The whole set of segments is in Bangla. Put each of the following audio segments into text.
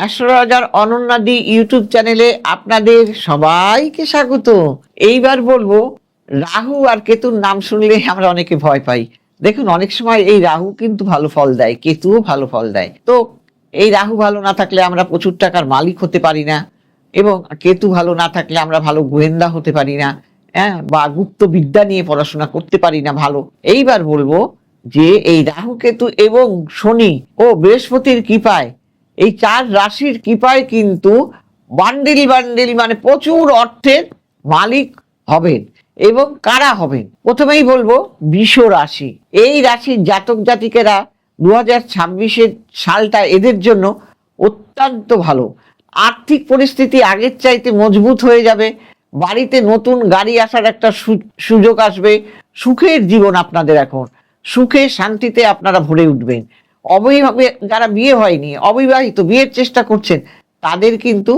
অ্যাস্ট্রোলজার অনন্যাদি ইউটিউব চ্যানেলে আপনাদের সবাইকে স্বাগত। এইবার বলব, রাহু আর কেতুর নাম শুনলে আমরা অনেকে ভয় পাই। দেখুন, অনেক সময় এই রাহু কিন্তু ভালো ফল দেয়, কেতুও ভালো ফল দেয়। তো এই রাহু ভালো না থাকলে আমরা প্রচুর টাকার মালিক হতে পারি না এবং কেতু ভালো না থাকলে আমরা ভালো গোয়েন্দা হতে পারি না হ্যাঁ বা গুপ্ত বিদ্যা নিয়ে পড়াশোনা করতে পারি না ভালো। এইবার বলব যে এই রাহু, কেতু এবং শনি ও বৃহস্পতির কৃপায় এই চার রাশির কৃপায় কিন্তু বান্ডিল বান্ডিল মানে প্রচুর অর্থের মালিক হবেন এবং কারা হবেন? প্রথমেই বলব বিষ রাশি। এই রাশির জাতক জাতিকেরা দু হাজার ছাব্বিশের সালটা এদের জন্য অত্যন্ত ভালো। আর্থিক পরিস্থিতি আগের চাইতে মজবুত হয়ে যাবে। বাড়িতে নতুন গাড়ি আসার একটা সুযোগ আসবে। সুখের জীবন আপনাদের এখন। সুখে শান্তিতে আপনারা ভরে উঠবেন। যারা বিয়ে হয়নি, অবিবাহিত বিয়ের চেষ্টা করছেন, তাদের কিন্তু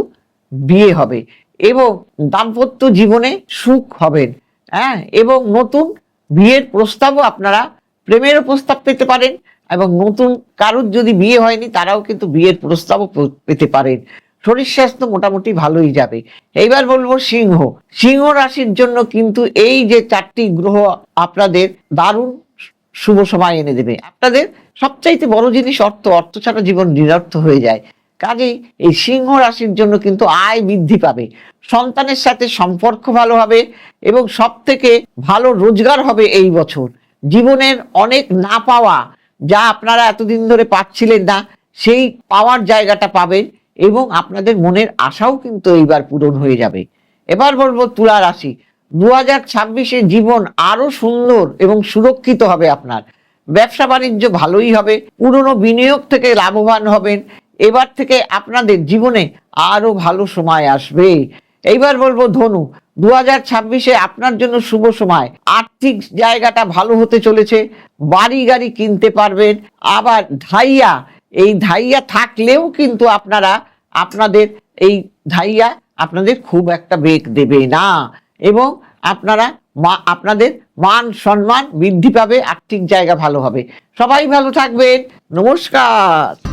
বিয়ে হবে এবং দাম্পত্য জীবনে সুখ হবেন হ্যাঁ? এবং নতুন বিয়ের প্রস্তাবও আপনারা প্রেমের প্রস্তাব পেতে পারেন এবং নতুন কারুর যদি বিয়ে হয়নি, তারাও কিন্তু বিয়ের প্রস্তাবও পেতে পারেন। শরীর স্বাস্থ্য মোটামুটি ভালোই যাবে। এইবার বলব সিংহ। সিংহ রাশির জন্য কিন্তু এই যে চারটি গ্রহ আপনাদের দারুণ শুভ সময় এনে দেবে। আপনাদের সবচাইতে বড় জিনিস অর্থ অর্থ ছাড়া জীবন নিরর্থ হয়ে যায়। কাজেই এই সিংহ রাশির জন্য কিন্তু আয় বৃদ্ধি পাবে। সন্তানের সাথে সম্পর্ক ভালো হবে এবং সব থেকে ভালো রোজগার হবে এই বছর। জীবনের অনেক না পাওয়া যা আপনারা এতদিন ধরে পাচ্ছিলেন না, সেই পাওয়ার জায়গাটা পাবেন এবং আপনাদের মনের আশাও কিন্তু এইবার পূরণ হয়ে যাবে। এবার বলব তুলা রাশি। দু হাজার ছাব্বিশে জীবন আরও সুন্দর এবং সুরক্ষিত হবে আপনার। ব্যবসা বাণিজ্য ভালোই হবে, পুরনো বিনিয়োগ থেকে লাভবান হবেন, এবার থেকে আপনাদের জীবনে আরও ভালো সময় আসবে। এইবার বলব ধনু দু হাজার ছাব্বিশে আপনার জন্য শুভ সময়। আর্থিক জায়গাটা ভালো হতে চলেছে বাড়ি গাড়ি কিনতে পারবেন, আবার ধাইয়া, এই ধাইয়া থাকলেও কিন্তু আপনারা আপনাদের, এই ধাইয়া আপনাদের খুব একটা বেগ দেবে না। এবং আপনারা মা, আপনাদের মান সম্মান বৃদ্ধি পাবে, আর্থিক জায়গা ভালো হবে। সবাই ভালো থাকবেন। নমস্কার।